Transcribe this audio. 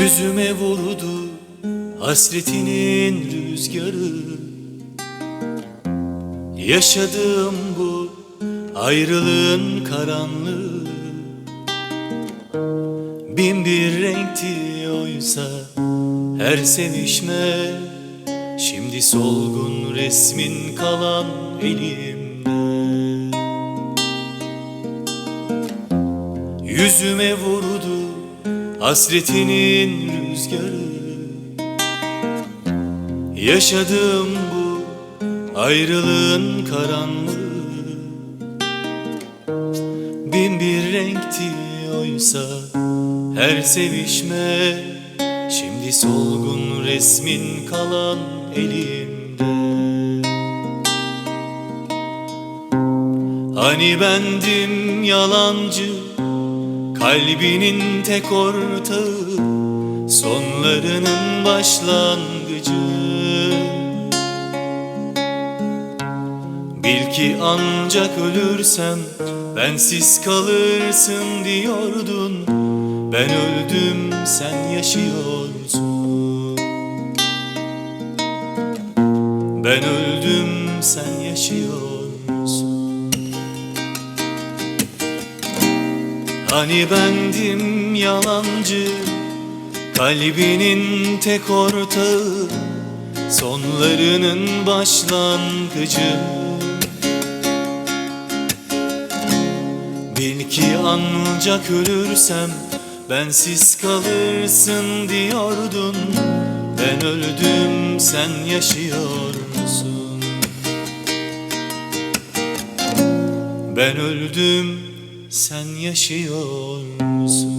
Yüzüme vurdu hasretinin rüzgarı. Yaşadığım bu ayrılığın karanlığı. Bin bir renkti oysa her sevişme. Şimdi solgun resmin kalan elimde. Yüzüme vurdu hasretinin rüzgarı. Yaşadığım bu ayrılığın karanlığı. Bin bir renkti oysa her sevişme. Şimdi solgun resmin kalan elimde. Hani bendim yalancı Kalbinin tek ortağı Sonlarının başlangıcı. Bil ki ancak ölürsem Bensiz kalırsın diyordun. Ben öldüm sen yaşıyorsun. Ben öldüm sen yaşıyorsun Hani bendim yalancı Kalbinin tek ortağı Sonlarının başlangıcı. Bil ki ancak ölürsem Bensiz kalırsın diyordun. Ben öldüm sen yaşıyorsun. Ben öldüm sen yaşıyor musun?